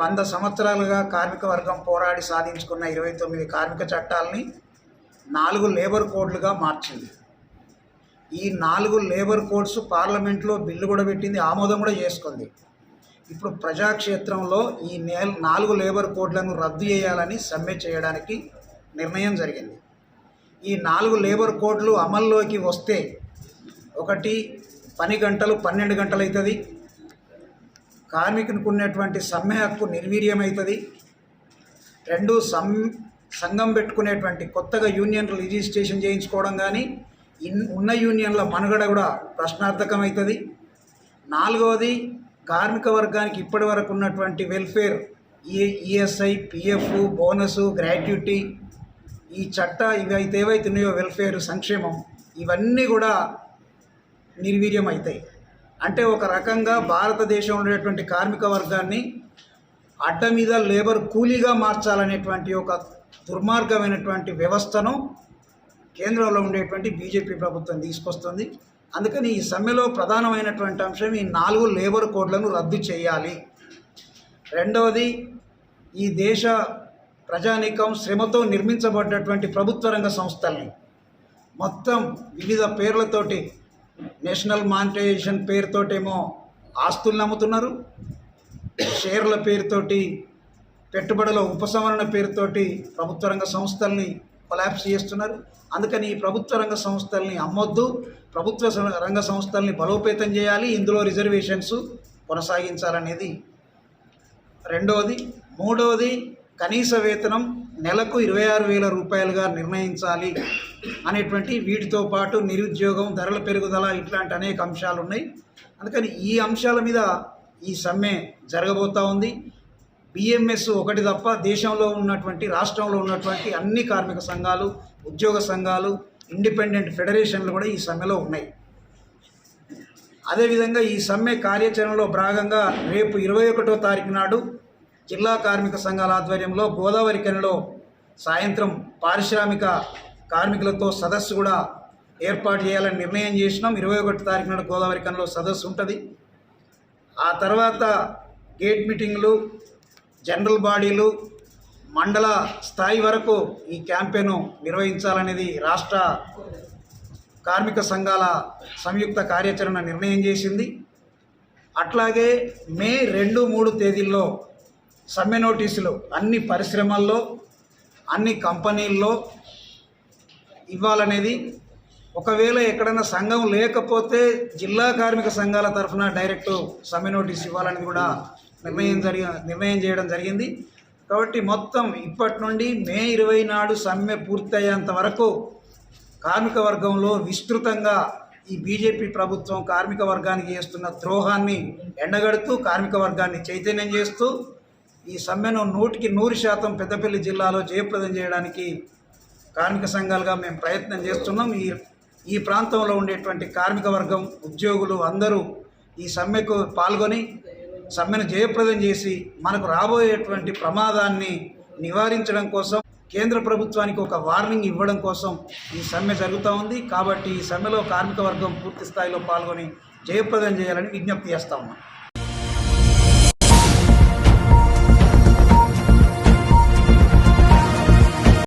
వంద సంవత్సరాలుగా కార్మిక వర్గం పోరాడి సాధించుకున్న ఇరవై తొమ్మిది కార్మిక చట్టాలని నాలుగు లేబర్ కోడ్లుగా మార్చింది. ఈ నాలుగు లేబర్ కోడ్స్ పార్లమెంట్లో బిల్లు కూడా పెట్టింది ఆమోదం కూడా చేసుకుంది. ఇప్పుడు ప్రజాక్షేత్రంలో ఈ నే నాలుగు లేబర్ కోడ్లను రద్దు చేయాలని సమ్మె చేయడానికి నిర్ణయం జరిగింది. ఈ నాలుగు లేబర్ కోడ్లు అమల్లోకి వస్తే ఒకటి పని గంటలు పన్నెండు గంటలు అవుతుంది కార్మికునికి ఉన్నటువంటి సమ్మె హక్కు నిర్వీర్యమవుతుంది రెండు సం సంఘం పెట్టుకునేటువంటి కొత్తగా యూనియన్లు రిజిస్ట్రేషన్ చేయించుకోవడం కానీ ఇన్ ఉన్న యూనియన్ల మనుగడ కూడా ప్రశ్నార్థకం అవుతుంది నాలుగవది కార్మిక వర్గానికి ఇప్పటి వరకు ఉన్నటువంటి వెల్ఫేర్ ఈ ఈఎస్ఐ పిఎఫ్ బోనస్ గ్రాట్యుటీ ఈ చట్ట ఇవి ఏవైతే ఉన్నాయో వెల్ఫేర్ సంక్షేమం ఇవన్నీ కూడా నిర్వీర్యం అవుతాయి అంటే ఒక రకంగా భారతదేశంలో ఉండేటువంటి కార్మిక వర్గాన్ని అడ్డ మీద లేబర్ కూలీగా మార్చాలనేటువంటి ఒక దుర్మార్గమైనటువంటి వ్యవస్థను కేంద్రంలో ఉండేటువంటి బీజేపీ ప్రభుత్వం తీసుకొస్తుంది. అందుకని ఈ సమ్మెలో ప్రధానమైనటువంటి అంశం ఈ నాలుగు లేబర్ కోడ్లను రద్దు చేయాలి. రెండవది ఈ దేశ ప్రజానీకం శ్రమతో నిర్మించబడ్డటువంటి ప్రభుత్వ రంగ సంస్థల్ని మొత్తం వివిధ పేర్లతోటి నేషనల్ మానిటైజేషన్ పేరుతోటేమో ఆస్తులను అమ్ముతున్నారు షేర్ల పేరుతోటి పెట్టుబడుల ఉపసంహరణ పేరుతోటి ప్రభుత్వ రంగ సంస్థల్ని కొలాప్స్ చేస్తున్నారు. అందుకని ఈ ప్రభుత్వ రంగ సంస్థల్ని అమ్మొద్దు. ప్రభుత్వ రంగ సంస్థల్ని బలోపేతం చేయాలి. ఇందులో రిజర్వేషన్స్ కొనసాగించాలనేది రెండవది మూడవది కనీస వేతనం నెలకు ఇరవై ఆరు వేల రూపాయలుగా నిర్ణయించాలి అనేటువంటి వీటితో పాటు నిరుద్యోగం ధరల పెరుగుదల ఇట్లాంటి అనేక అంశాలు ఉన్నాయి అందుకని ఈ అంశాల మీద ఈ సమ్మె జరగబోతూ ఉంది. బిఎంఎస్ ఒకటి తప్ప దేశంలో ఉన్నటువంటి రాష్ట్రంలో ఉన్నటువంటి అన్ని కార్మిక సంఘాలు ఉద్యోగ సంఘాలు ఇండిపెండెంట్ ఫెడరేషన్లు కూడా ఈ సమ్మెలో ఉన్నాయి. అదేవిధంగా ఈ సమ్మె కార్యాచరణలో భాగంగా రేపు ఇరవై ఒకటో తారీఖు నాడు జిల్లా కార్మిక సంఘాల ఆధ్వర్యంలో గోదావరి కనిలో సాయంత్రం పారిశ్రామిక కార్మికులతో సదస్సు కూడా ఏర్పాటు చేయాలని నిర్ణయం చేసినాం. ఇరవై ఒకటి తారీఖు నాడు గోదావరి కనిలో సదస్సు ఉంటుంది. ఆ తర్వాత గేట్ మీటింగ్లు జనరల్ బాడీలు మండల స్థాయి వరకు ఈ క్యాంపెయిన్ నిర్వహించాలనేది రాష్ట్ర కార్మిక సంఘాల సంయుక్త కార్యాచరణ నిర్ణయం చేసింది. అట్లాగే మే రెండు మూడు తేదీల్లో సమ్మె నోటీసులు అన్ని పరిశ్రమల్లో అన్ని కంపెనీల్లో ఇవ్వాలనేది ఒకవేళ ఎక్కడైనా సంఘం లేకపోతే జిల్లా కార్మిక సంఘాల తరఫున డైరెక్ట్ సమ్మె నోటీస్ ఇవ్వాలని కూడా నిర్ణయం జరిగి నిర్ణయం చేయడం జరిగింది. కాబట్టి మొత్తం ఇప్పటి నుండి మే ఇరవై నాడు సమ్మె పూర్తయ్యేంత వరకు కార్మిక వర్గంలో విస్తృతంగా ఈ బీజేపీ ప్రభుత్వం కార్మిక వర్గానికి చేస్తున్న ద్రోహాన్ని ఎండగడుతూ కార్మిక వర్గాన్ని చైతన్యం చేస్తూ ఈ సమ్మెను నూటికి నూరు శాతం పెద్దపల్లి జిల్లాలో జయప్రదం చేయడానికి కార్మిక సంఘాలుగా మేము ప్రయత్నం చేస్తున్నాం. ఈ ఈ ప్రాంతంలో ఉండేటువంటి కార్మిక వర్గం ఉద్యోగులు అందరూ ఈ సమ్మెకు పాల్గొని సమ్మెను జయప్రదం చేసి మనకు రాబోయేటువంటి ప్రమాదాన్ని నివారించడం కోసం కేంద్ర ప్రభుత్వానికి ఒక వార్నింగ్ ఇవ్వడం కోసం ఈ సమ్మె జరుగుతూ ఉంది. కాబట్టి ఈ సమ్మెలో కార్మిక వర్గం పూర్తి స్థాయిలో పాల్గొని జయప్రదం చేయాలని విజ్ఞప్తి చేస్తా ఉన్నాం.